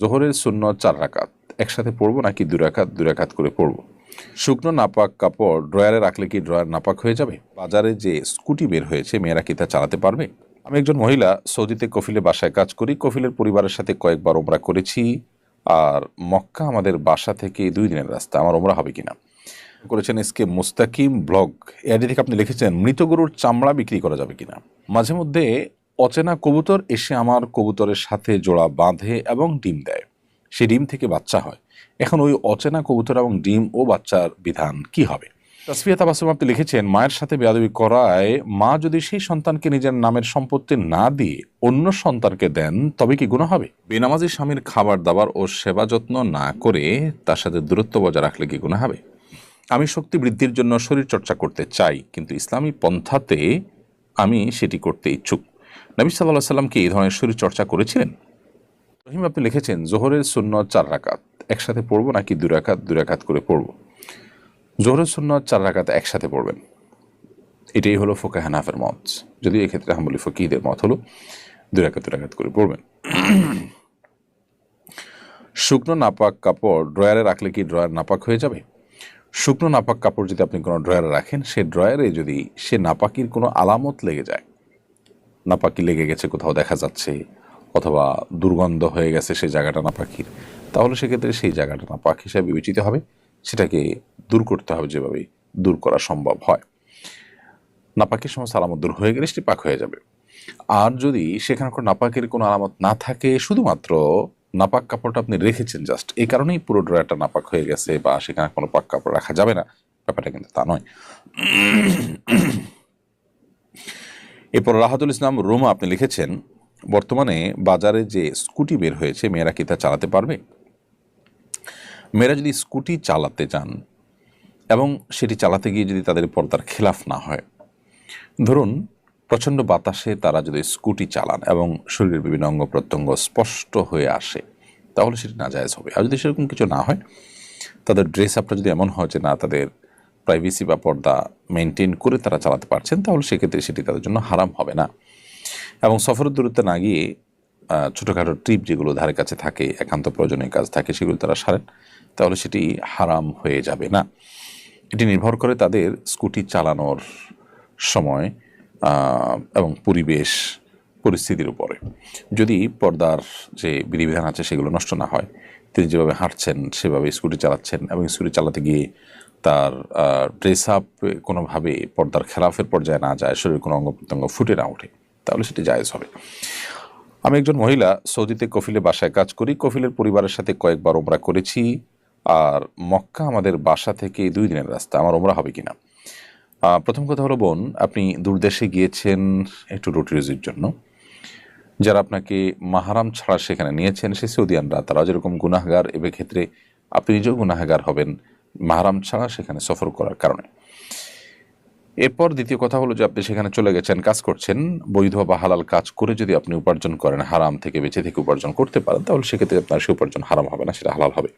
জোহরের শূন্য চার রাকাত। একসাথে পড়ব নাকি দুই রাকাত? দুই রাকাত করে পড়ব। শুকনো নাপাক কাপড় ড্রয়ারে রাখলে কি ড্রয়ার নাপাক হয়ে যাবে? বাজারে যে স্কুটি বের হয়েছে, মেয়েরা কি তা চালাতে পারবে? আমি একজন মহিলা, সৌদিতে কফিলে বাসায় কাজ করি। কফিলের পরিবারের সাথে কয়েকবার ওমরা করেছি। আর মক্কা আমাদের বাসা থেকে দুই দিনের রাস্তা। আমার ওমরা হবে কিনা? করেছেন এসকে মুস্তাকিম ব্লগ। এআইডি থেকে আপনি লিখেছেন, মৃত গরুর চামড়া বিক্রি করা যাবে কিনা? মাঝে মধ্যে অচেনা কবুতর এসে আমার কবুতরের সাথে জোড়া বাঁধে এবং ডিম দেয়। সে ডিম থেকে বাচ্চা হয়। এখন ওই অচেনা কবুতর এবং ডিম ও বাচ্চার বিধান কি হবে? তাসফিয়া তাবাসুম আপনি লিখেছেন, মায়ের সাথে বেয়াদবি করায় মা যদি সেই সন্তানকে নিজের নামের সম্পত্তি না দিয়ে অন্য সন্তানকে দেন, তবে কি গুণ হবে? বেনামাজি স্বামীর খাবার দাবার ও সেবা যত্ন না করে তার সাথে দূরত্ব বজায় রাখলে কি গুণ হবে? আমি শক্তি বৃদ্ধির জন্য শরীর চর্চা করতে চাই, কিন্তু ইসলামী পন্থাতে আমি সেটি করতে ইচ্ছুক। নবী সাল্লাহ সাল্লাম কি এই ধরনের শরীর চর্চা করেছিলেন? রহিম, আপনি লিখেছেন, জোহরের শূন্য চার রাকাত, একসাথে পড়ব নাকি দুই রাকাত দুই রাকাত করে পড়ব? জোহরের শূন্য চার রাকাত একসাথে পড়বেন। এটাই হলো ফোকা হানাফের মত। যদি এক্ষেত্রে হামলি ফকিদের মত হলো, দুই রাকাত দুই রাকাত করে পড়বেন। শুকনো নাপাক কাপড় ড্রয়ারে রাখলে কি ড্রয়ার নাপাক হয়ে যাবে? শুকনো নাপাক কাপড় যদি আপনি কোনো ড্রয়ারে রাখেন, সে ড্রয়ারে যদি সে নাপাকির কোনো আলামত লেগে যায় নাপাকি লেগে গেছে, কোথাও দেখা যাচ্ছে, অথবা দুর্গন্ধ হয়ে গেছে সেই জায়গাটা নাপাকির, তাহলে সেক্ষেত্রে সেই জায়গাটা নাপাক হিসাবে বিবেচিত হবে। সেটাকে দূর করতে হবে যেভাবে দূর করা সম্ভব হয়। নাপাকির সমস্ত আলামত দূর হয়ে গেলে সেটি পাক হয়ে যাবে। আর যদি সেখানে কোনো নাপাকের কোনো আলামত না থাকে, শুধুমাত্র নাপাক কাপড়টা আপনি রেখেছেন জাস্ট এই কারণেই পুরো ড্রয়ারটা নাপাক হয়ে গেছে বা সেখানে কোনো পাক কাপড় রাখা যাবে না। ব্যাপারটা কিন্তু তা নয়। এরপর রাহাতুল ইসলাম রোমা আপনি লিখেছেন, বর্তমানে বাজারে যে স্কুটি বের হয়েছে, মেয়েরা কি তা চালাতে পারবে? মেয়েরা যদি স্কুটি চালাতে চান এবং সেটি চালাতে গিয়ে যদি তাদের পর্দার খেলাফ না হয়, ধরুন প্রচণ্ড বাতাসে তারা যদি স্কুটি চালান এবং শরীরের বিভিন্ন অঙ্গ প্রত্যঙ্গ স্পষ্ট হয়ে আসে, তাহলে সেটি নাজায়জ হবে। আর যদি সেরকম কিছু না হয়, তাদের ড্রেস আপটা যদি এমন হয় যে না, তাদের প্রাইভেসি বা পর্দা মেনটেন করে তারা চালাতে পারছেন, তাহলে সেক্ষেত্রে সেটি তাদের জন্য হারাম হবে না। এবং সফরের দূরত্বে না গিয়ে ছোটোখাটো ট্রিপ যেগুলো ধারে কাছে থাকে, একান্ত প্রয়োজনীয় কাজ থাকে, সেগুলো তারা সারেন, তাহলে সেটি হারাম হয়ে যাবে না। এটি নির্ভর করে তাদের স্কুটি চালানোর সময় এবং পরিবেশ পরিস্থিতির উপরে। যদি পর্দার যে বিধিবিধান আছে সেগুলো নষ্ট না হয়, তিনি যেভাবে হাঁটছেন সেভাবে স্কুটি চালাচ্ছেন এবং স্কুটি চালাতে গিয়ে তার ড্রেস আপ কোনোভাবে পর্দার খেলাফের পর্যায়ে না যায় শরীরের কোনো অঙ্গ প্রত্যঙ্গ ফুটে না ওঠে, তাহলে সেটি জায়েজ হবে। আমি একজন মহিলা, সৌদিতে কফিলে বাসায় কাজ করি, কফিলের পরিবারের সাথে কয়েকবার ওমরা করেছি, আর মক্কা আমাদের বাসা থেকে দুই দিনের রাস্তা, আমার ওমরা হবে কিনা? প্রথম কথা হলো, বোন, আপনি দূরদেশে গিয়েছেন একটু রুটি রুজির জন্য। যারা আপনাকে মাহারাম ছাড়া সেখানে নিয়েছেন, সে সৌদিয়ানরা তারা যেরকম গুনাহগার এবে ক্ষেত্রে আপনি নিজেও গুনাহগার হবেন। মাহারাম ছাড়া সেখানে সফর করার কারণে। এরপর দ্বিতীয় কথা হলো যে আপনি সেখানে চলে গেছেন, কাজ করছেন, বৈধ বা হালাল কাজ করে যদি আপনি উপার্জন করেন, হারাম থেকে বেঁচে থেকে উপার্জন করতে পারেন, তাহলে সেক্ষেত্রে আপনার সে উপার্জন হারাম হবে না, সেটা হালাল হবে।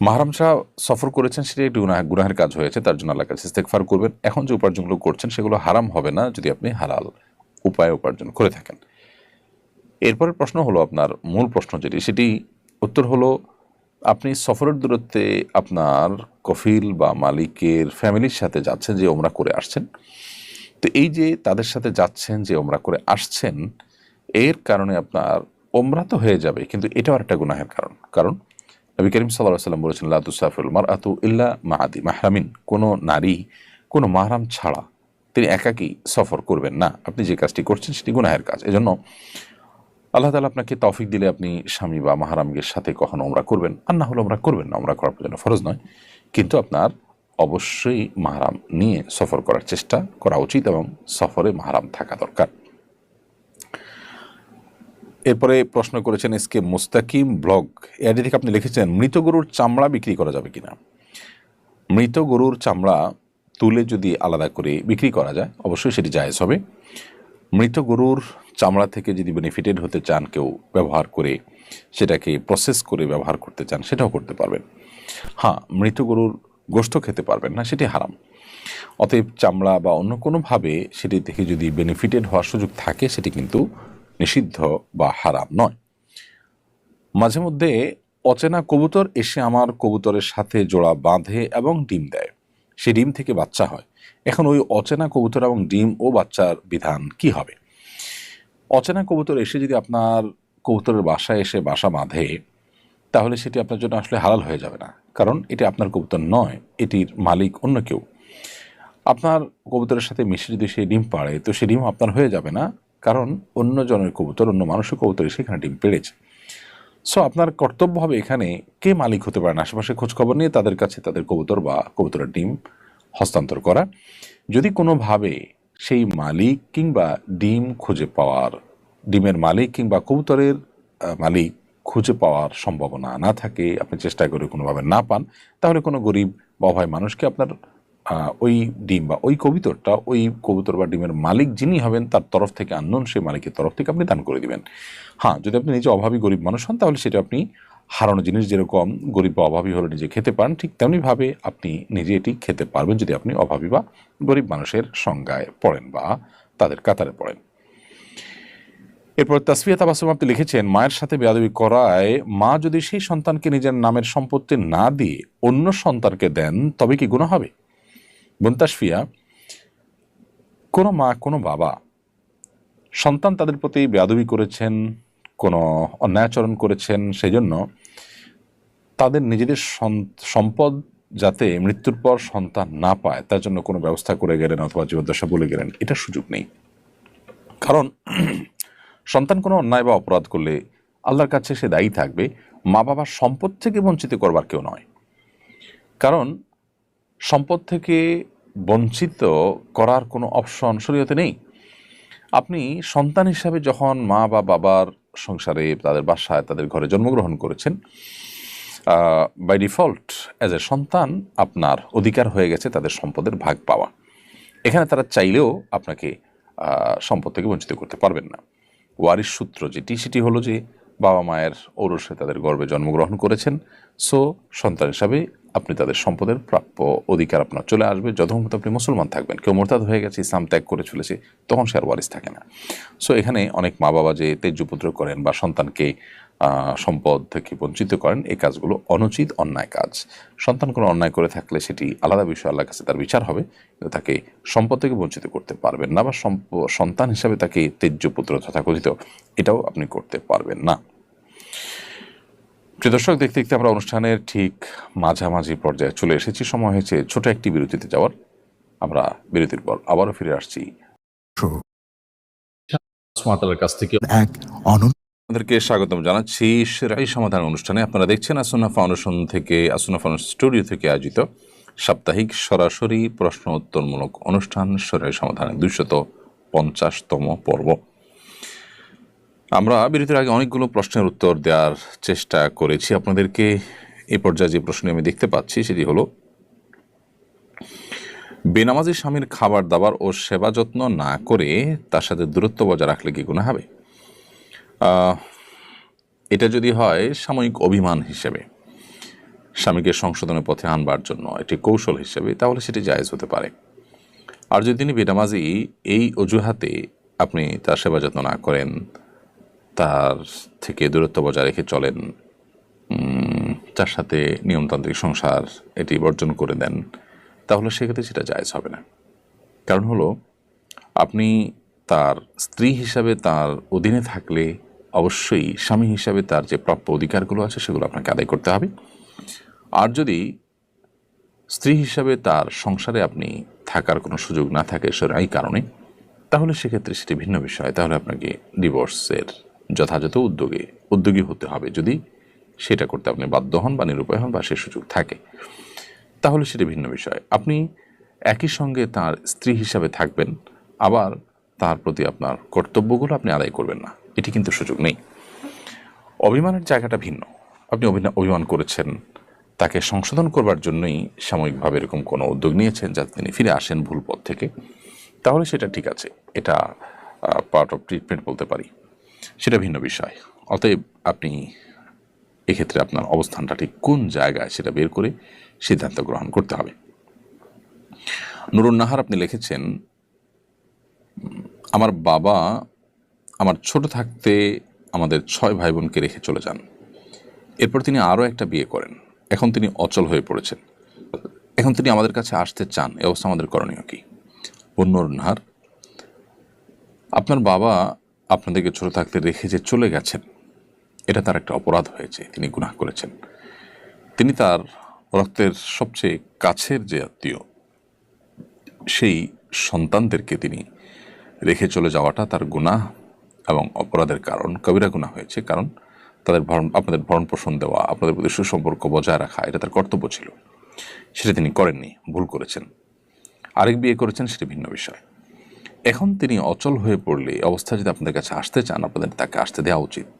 মাহারাম শাহ সফর করেছেন সেটা একটি গুনাহ, গুনাহের কাজ হয়েছে, তার জন্য আল্লাহ কাছে ইস্তেগফার করবেন। এখন যে উপার্জনগুলো করছেন সেগুলো হারাম হবে না যদি আপনি হালাল উপায়ে উপার্জন করে থাকেন। এরপরের প্রশ্ন হলো আপনার মূল প্রশ্ন যেটি, সেটি উত্তর হলো আপনি সফরের দূরত্বে আপনার কফিল বা মালিকের ফ্যামিলির সাথে যাচ্ছেন যে ওমরা করে আসছেন। তো এই যে তাদের সাথে যাচ্ছেন, যে ওমরা করে আসছেন, এর কারণে আপনার ওমরা তো হয়ে যাবে, কিন্তু এটাও একটা গুনাহের কারণ। কারণ নবী করিম সাল্লাহ সাল্লাম বলেছেন লাতুসাফুল মার আতু ইল্লা মাহাদি মাহরামিন। কোনো নারী, কোনো মাহরাম ছাড়া তিনি একাকী সফর করবেন না। আপনি যে কাজটি করছেন সেটি গুনাহের কাজ। এজন্য আল্লাহ তালা আপনাকে তৌফিক দিলে আপনি স্বামী বা মাহারামগের সাথে কখনো ওমরা করবেন। আর না হলে ওমরা করবেন না, ওমরা করার জন্য ফরজ নয়। কিন্তু আপনার অবশ্যই মাহারাম নিয়ে সফর করার চেষ্টা করা উচিত এবং সফরে মাহারাম থাকা দরকার। এরপরে প্রশ্ন করেছেন এসকে মুস্তাকিম ব্লগ, এআইডি থেকে আপনি লিখেছেন, মৃত গরুর চামড়া বিক্রি করা যাবে কিনা? মৃত গরুর চামড়া তুলে যদি আলাদা করে বিক্রি করা যায়, অবশ্যই সেটি জায়েজ হবে। মৃত গরুর চামড়া থেকে যদি বেনিফিটেড হতে চান, কেউ ব্যবহার করে সেটাকে প্রসেস করে ব্যবহার করতে চান, সেটাও করতে পারবেন। হ্যাঁ মৃত গরুর গোশত খেতে পারবেন না, সেটি হারাম। অতএব চামড়া বা অন্য কোনোভাবে সেটি থেকে যদি বেনিফিটেড হওয়ার সুযোগ থাকে, সেটি কিন্তু নিষিদ্ধ বা হারাম নয়। মাঝে মধ্যে অচেনা কবুতর এসে আমার কবুতরের সাথে জোড়া বাঁধে এবং ডিম দেয়। সে ডিম থেকে বাচ্চা হয়। এখন ওই অচেনা কবুতর এবং ডিম ও বাচ্চার বিধান কি হবে? অচেনা কবুতর এসে যদি আপনার কবুতরের বাসায় এসে বাসা বাঁধে, তাহলে সেটি আপনার জন্য আসলে হালাল হয়ে যাবে না। কারণ এটি আপনার কবুতর নয়, এটির মালিক অন্য কেউ। আপনার কবুতরের সাথে মিশে যদি সে ডিম পাড়ে, তো সে ডিম আপনার হয়ে যাবে না, কারণ অন্য জনের কবুতর, অন্য মানুষের কবুতর এসে এখানে ডিম পেড়েছে। সো আপনার কর্তব্য হবে এখানে কে মালিক হতে পারেন আশেপাশে খোঁজখবর নিয়ে তাদের কাছে তাদের কবুতর বা কবুতরের ডিম হস্তান্তর করা। যদি কোনোভাবে সেই মালিক কিংবা ডিম খুঁজে পাওয়ার, ডিমের মালিক কিংবা কবুতরের মালিক খুঁজে পাওয়ার সম্ভাবনা না থাকে, আপনি চেষ্টা করে কোনোভাবে না পান, তাহলে কোনো গরিব বা অভয় মানুষকে আপনার ওই ডিম বা ওই কবুতরটা, ওই কবুতর বা ডিমের মালিক যিনি হবেন, তার তরফ থেকে আননোন, সেই মালিকের তরফ থেকে আপনি দান করে দিবেন। হ্যাঁ যদি আপনি নিজে অভাবী গরিব মানুষ হন, তাহলে সেটা আপনি হারানো জিনিস যেরকম গরিব বা অভাবী হলে নিজে খেতে পারেন ঠিক তেমনিভাবে আপনি নিজে এটি খেতে পারবেন যদি আপনি অভাবী বা গরিব মানুষের সংজ্ঞায় পড়েন বা তাদের কাতারে পড়েন। এরপর তাসফিয়া তাবাসুম আপনি লিখেছেন, মায়ের সাথে বেয়াদবি করায় মা যদি সেই সন্তানকে নিজের নামের সম্পত্তি না দিয়ে অন্য সন্তানকে দেন, তবে কি গুণ হবে? বোন তাসফিয়া, কোনো মা, কোনো বাবা সন্তান তাদের প্রতি বেয়াদবি করেছেন কোনো অন্যায়াচরণ করেছেন সেই জন্য তাদের নিজেদের সম্পদ যাতে মৃত্যুর পর সন্তান না পায়, তার জন্য কোনো ব্যবস্থা করে গেলেন অথবা জীবদ্দশা বলে গেলেন, এটা সুযোগ নেই। কারণ সন্তান কোনো অন্যায় বা অপরাধ করলে আল্লাহর কাছে সে দায়ী থাকবে, মা বাবার সম্পদ থেকে বঞ্চিত করবার কেউ নয়। কারণ সম্পদ থেকে বঞ্চিত করার কোনো অপশন শরীয়তে নেই। আপনি সন্তান হিসাবে যখন মা বা বাবার সংসারে, তাদের বাসায়, তাদের ঘরে জন্মগ্রহণ করেছেন। বাই ডিফল্ট অ্যাজ এ সন্তান, আপনার অধিকার হয়ে গেছে, তাদের সম্পদের ভাগ পাওয়া। এখানে তারা চাইলেও আপনাকে সম্পদ থেকে বঞ্চিত করতে পারবেন না। ওয়ারিশ সূত্র যেটি, সেটি হলো যে বাবা মায়ের ঔরসে তাদের গর্বে জন্মগ্রহণ করেছেন। সো, সন্তান হিসাবে আপনি তাদের সম্পদের প্রাপ্য অধিকার আপনার চলে আসবে। যতক্ষণ আপনি মুসলমান থাকবেন, কেউ মোরতাদ হয়ে গেছে, ইসলাম ত্যাগ করে চলেছে, তখন সে আর ওয়ারিস থাকে না। সো, এখানে অনেক মা বাবা যে তেজ্যপুত্র করেন বা সন্তানকে সম্পদ থেকে বঞ্চিত করেন, এই কাজগুলো অনুচিত, অন্যায় কাজ। সন্তান কোনো অন্যায় করে থাকলে সেটি আলাদা বিষয়, আল্লাহর কাছে তার বিচার হবে, কিন্তু তাকে সম্পদ থেকে বঞ্চিত করতে পারবেন না বা সন্তান হিসাবে তাকে তেজ্যপুত্র তথাকথিত, এটাও আপনি করতে পারবেন না। প্রিয় দর্শক দেখতে দেখতে আমরা অনুষ্ঠানের ঠিক মাঝামাঝি পর্যায়ে চলে এসেছি। সময় হয়েছে ছোট একটি বিরতিতে যাওয়ার। আমরা বিরতির পর আবারও ফিরে আসছি। কাছ থেকে এক অনন্য আপনাদেরকে স্বাগতম জানাচ্ছি সেরাই সমাধান অনুষ্ঠানে। আপনারা দেখছেন আসুনা ফাউন্ডেশন থেকে আসুনা ফাউন্ডেশন স্টুডিও থেকে আয়োজিত সাপ্তাহিক সরাসরি প্রশ্ন উত্তরমূলক অনুষ্ঠান সেরাই সমাধানের দুইশত পঞ্চাশতম পর্ব। আমরা বিরতির আগে অনেকগুলো প্রশ্নের উত্তর দেওয়ার চেষ্টা করেছি। আপনাদেরকে এ পর্যায়ে যে প্রশ্ন আমি দেখতে পাচ্ছি সেটি হলো, বেনামাজি স্বামীর খাবার দাবার ও সেবা যত্ন না করে তার সাথে দূরত্ব বজায় রাখলে কি গুণা হবে? এটা যদি হয় সাময়িক অভিমান হিসেবে, স্বামীকে সংশোধনের পথে আনবার জন্য একটি কৌশল হিসেবে, তাহলে সেটি জায়েজ হতে পারে। আর যদি তিনি বেনামাজি এই অজুহাতে আপনি তার সেবা যত্ন না করেন তার থেকে দূরত্ব বজায় রেখে চলেন। তার সাথে নিয়মতান্ত্রিক সংসার এটি বর্জন করে দেন, তাহলে সেক্ষেত্রে সেটা জায়েজ হবে না। কারণ হলো, আপনি তার স্ত্রী হিসাবে তার অধীনে থাকলে অবশ্যই স্বামী হিসাবে তার যে প্রাপ্য অধিকারগুলো আছে সেগুলো আপনাকে আদায় করতে হবে। আর যদি স্ত্রী হিসাবে তার সংসারে আপনি থাকার কোনো সুযোগ না থাকে এই কারণে, তাহলে সেক্ষেত্রে সেটি ভিন্ন বিষয়। তাহলে আপনাকে ডিভোর্সের যথাযথ উদ্যোগে, উদ্যোগী হতে হবে যদি সেটা করতে আপনি বাধ্য হন বা নিরুপায় হন বা সে সুযোগ থাকে। তাহলে সেটা ভিন্ন বিষয়। আপনি একই সঙ্গে তার স্ত্রী হিসাবে থাকবেন, আবার তার প্রতি আপনার কর্তব্যগুলো আপনি আদায় করবেন না। এটি কিন্তু সুযোগ নেই। অভিমানের জায়গাটা ভিন্ন। আপনি অভিমান করেছেন, তাকে সংশোধন করবার জন্যই সাময়িকভাবে এরকম কোনো উদ্যোগ নিয়েছেন যাতে তিনি ফিরে আসেন ভুল পথ থেকে। তাহলে সেটা ঠিক আছে। এটা পার্ট অফ ট্রিটমেন্ট বলতে পারি। সেটা ভিন্ন বিষয়। অতএব আপনি এক্ষেত্রে আপনার অবস্থানটা ঠিক কোন জায়গায় সেটা বের করে সিদ্ধান্ত গ্রহণ করতে হবে। নুরুন নাহার আপনি লিখেছেন, আমার বাবা আমার ছোট থাকতে আমাদের ছয় ভাই বোনকে রেখে চলে যান। এরপর তিনি আরও একটা বিয়ে করেন। এখন তিনি অচল হয়ে পড়েছেন। এখন তিনি আমাদের কাছে আসতে চান। এ অবস্থা আমাদের করণীয় কি? বন্যর নাহার আপনার বাবা আপনাদেরকে ছোট থাকতে রেখে যে চলে গেছেন, এটা তার একটা অপরাধ হয়েছে, তিনি গুনাহ করেছেন। তিনি তার রক্তের সবচেয়ে কাছের যে আত্মীয়, সেই সন্তানদেরকে তিনি রেখে চলে যাওয়াটা তার গুনাহ এবং অপরাধের কারণ। কবিরা গুনাহ হয়েছে কারণ তাদের ভরণ, আপনাদের ভরণ পোষণ দেওয়া, আপনাদের প্রতি সুসম্পর্ক বজায় রাখা, এটা তার কর্তব্য ছিল। সেটা তিনি করেননি, ভুল করেছেন। আরেক বিয়ে করেছেন, সেটি ভিন্ন বিষয়। এখন তিনি অচল হয়ে পড়লে অবস্থা যদি আপনাদের কাছে আসতে চান, আপনাদের তাকে আসতে দেওয়া উচিত।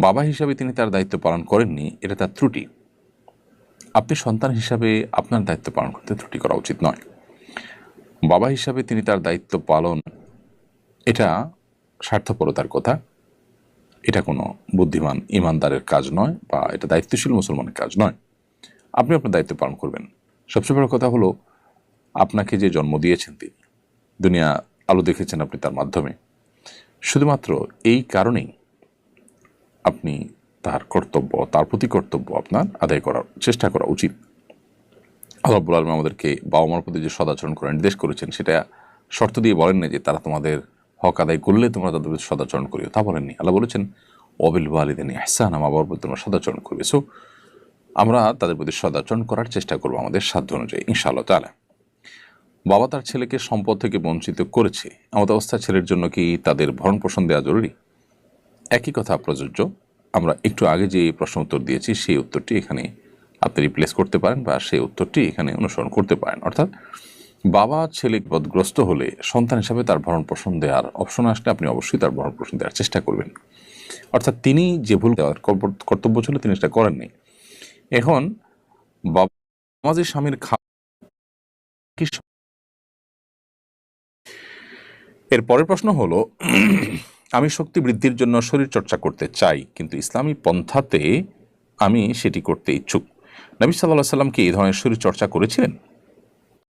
বাবা হিসাবে তিনি তার দায়িত্ব পালন করেননি, এটা তার ত্রুটি। আপনি সন্তান হিসাবে আপনার দায়িত্ব পালন করতে ত্রুটি করা উচিত নয়। বাবা হিসাবে তিনি তার দায়িত্ব পালন, এটা স্বার্থপরতার কথা। এটা কোনো বুদ্ধিমান ইমানদারের কাজ নয় বা এটা দায়িত্বশীল মুসলমানের কাজ নয়। আপনি আপনার দায়িত্ব পালন করবেন। সবচেয়ে বড় কথা হলো, আপনাকে যে জন্ম দিয়েছেন তিনি দুনিয়া আলো দেখেছেন আপনি তার মাধ্যমে। শুধুমাত্র এই কারণেই আপনি তার কর্তব্য, তার প্রতি কর্তব্য আপনার আদায় করার চেষ্টা করা উচিত। আল্লাহ রাব্বুল আলম আমাদেরকে বাবা মার প্রতি যে সদাচরণ করার নির্দেশ করেছেন, সেটা শর্ত দিয়ে বলেন না যে তারা তোমাদের হক আদায় করলে তোমরা তাদের প্রতি সদাচরণ করিও। তা বলেননি। আল্লাহ বলেছেন অবিল ওয়ালিদিন ইহসান আমার বাবার প্রতি তোমরা সদাচরণ করবে সো আমরা তাদের প্রতি সদাচরণ করার চেষ্টা করব আমাদের সাধ্য অনুযায়ী, ইনশাআল্লাহ তালা বাবা তার ছেলেকে সম্পদ থেকে বঞ্চিত করেছে। আমাদের অবস্থা ছেলের জন্য কি তাদের ভরণ পোষণ দেওয়া জরুরি? একই কথা, প্রযোজ্য। আমরা একটু আগে যে প্রশ্ন উত্তর দিয়েছি, সেই উত্তরটি এখানে আপনি রিপ্লেস করতে পারেন বা সেই উত্তরটি এখানে অনুসরণ করতে পারেন। অর্থাৎ, বাবা ছেলে বিপদগ্রস্ত হলে সন্তান হিসাবে তার ভরণ পোষণ দেওয়ার অপশন আসলে আপনি অবশ্যই তার ভরণ পোষণ দেওয়ার চেষ্টা করবেন। অর্থাৎ, তিনি যে ভুল দেওয়ার কর্তব্য- ছিল, তিনি সেটা করেননি। এখন, বাবা আমাদের স্বামীর খা কি স- এর পরের প্রশ্ন হলো, আমি শক্তি বৃদ্ধির জন্য শরীর চর্চা করতে চাই, কিন্তু ইসলামী পন্থাতে আমি সেটি করতে ইচ্ছুক। নবী সাল্লাহ সাল্লাম কি এই ধরনের শরীর চর্চা করেছিলেন?